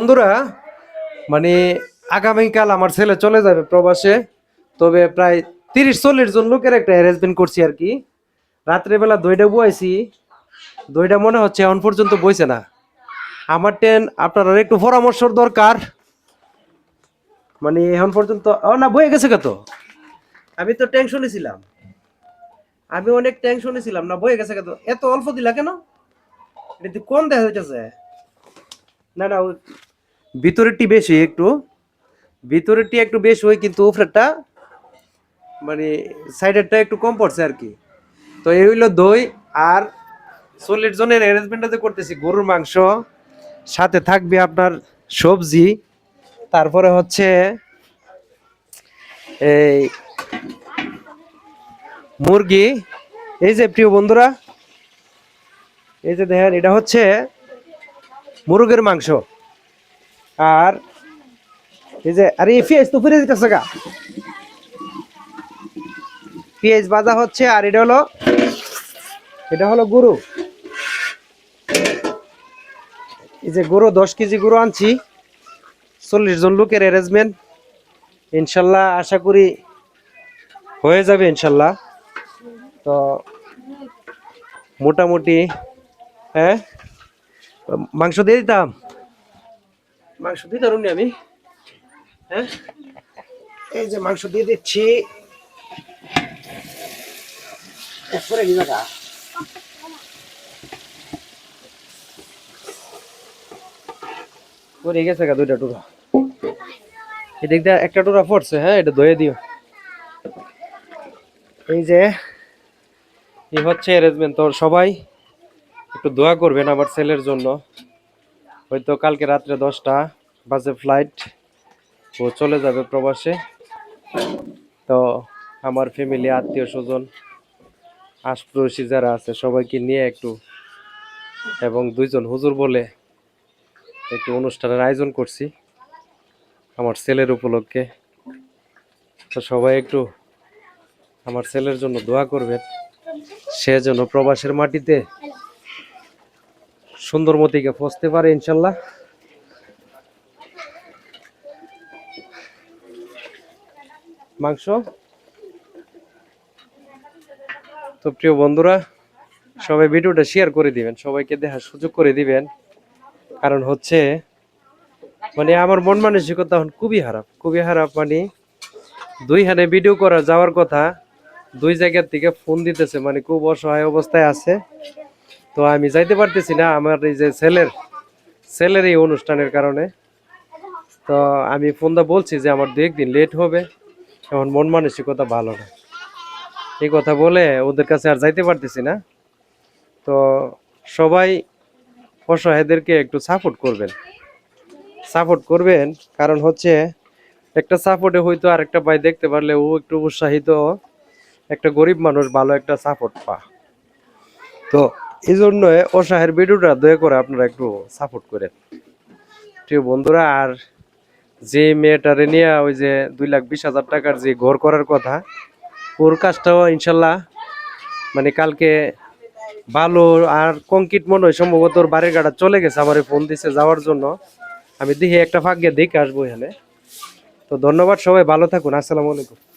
বন্ধুরা মানে আগামীকাল আমার ছেলে চলে যাবে প্রবাসে, তবে প্রায় তিরিশ চল্লিশ জন লোকের একটা অ্যারেঞ্জমেন্ট করছি আর কি। রাত্রেবেলা দইটা বয়েছি দইটা মনে হচ্ছে এখন পর্যন্ত বইছে না। আমার ট্রেন আপনার একটু পরামর্শর দরকার। মানে এখন পর্যন্ত, ও না বয়ে গেছে কত? আমি তো টেনশনে ছিলাম। আমি অনেক টেনশনে ছিলাম, না বয়ে গেছে কত? এত অল্প দিলা কেন? এটা কোন দেখা যাইতেছে না না ভিতরেরটি বেশি একটু, ভিতরেরটি একটু বেশি হয় কিন্তু উপরেরটা মানে সাইডেরটা একটু কম পড়ছে আর কি। তো এই হইল দই আর চল্লিশ জনের অ্যারেঞ্জমেন্টটা যে করতেছি, গরুর মাংস, সাথে থাকবে আপনার সবজি, তারপরে হচ্ছে এই মুরগি। এই যে প্রিয় বন্ধুরা, এই যে দেখেন, এটা হচ্ছে মুরগের মাংস। আর এই যে, আরে পেঁয়াজ তো ফিরে দিতেছে গা। পেঁয়াজ বাজা হচ্ছে, আর এটা হলো এটা হলো গরু। এই যে গরু, দশ কেজি গরু আনছি। চল্লিশ জন লোকের অ্যারেঞ্জমেন্ট ইনশাল্লাহ আশা করি হয়ে যাবে ইনশাল্লাহ। তো মোটামুটি হ্যাঁ মাংস দিয়ে দিতাম? মাংস দিয়ে ধরুন আমি। হ্যাঁ? এই যে মাংস দিয়ে দিচ্ছি। উপরে জায়গা? গেছে গা দুইটা টুরা এদিক দিয়ে একটা টুরা পড়ছে হ্যাঁ এটা ধুয়ে দিও। এই যে এই হচ্ছে অ্যারেঞ্জমেন্ট তো সবাই একটু দোয়া করবেন আমার ছেলের জন্য। হয়তো কালকে রাত্রে দশটা বাজে ফ্লাইট ও চলে যাবে প্রবাসে। তো আমার ফ্যামিলি আত্মীয় স্বজন আশপ্রসী যারা আছে, সবাইকে নিয়ে একটু এবং দুইজন হুজুর বলে একটু অনুষ্ঠানের আয়োজন করছি আমার ছেলের উপলক্ষে। তো সবাই একটু আমার ছেলের জন্য দোয়া করবেন। সে যেন প্রবাসের মাটিতে সুন্দর মতিকে পৌঁছতে পারে, ইনশাল্লাহ। মাংস। তো প্রিয় বন্ধুরা, সবাই ভিডিওটা শেয়ার করে দিবেন, সবাইকে দেখার সুযোগ করে দিবেন। কারণ হচ্ছে মানে আমার মন মানসিকতা এখন খুবই খারাপ খুবই খারাপ মানে দুই হানে ভিডিও করা যাওয়ার কথা, দুই জায়গার থেকে ফোন দিতেছে মানে খুব অসহায় অবস্থায় আছে। তো আমি যাইতে পারতেছি না, আমার এই যে ছেলের ছেলের এই অনুষ্ঠানের কারণে। তো আমি ফোনটা বলছি যে আমার দু একদিন লেট হবে, এখন মন মানসিকতা ভালো না। এই কথা বলে ওদের কাছে আর যাইতে পারতেছি না। তো সবাই অসহায়দেরকে একটু সাপোর্ট করবেন। সাপোর্ট করবেন কারণ হচ্ছে একটা সাপোর্টে হয়তো আরেকটা ভাই দেখতে পারলে ও একটু উৎসাহিত, একটা গরিব মানুষ ভালো একটা সাপোর্ট পা তো এই জন্য অসহায়ের ভিডিওটা দয়া করে আপনারা একটু সাপোর্ট করেন। প্রিয় বন্ধুরা, আর যে মেয়েটারে নিয়ে ওই যে দুই লাখ বিশ হাজার টাকার যে ঘর করার কথা, ওর কাজটাও ইনশাল্লাহ মানে কালকে বালু আর কংক্রিট মনে হয়, সম্ভবত ওর বাড়ির গাড়া চলে গেছে আমার ফোন দিছে যাওয়ার জন্য। আমি দেখি একটা ফাঁক গিয়ে দেখে আসব এখানে। তো ধন্যবাদ সবাই, ভালো থাকুন, আসসালামু আলাইকুম।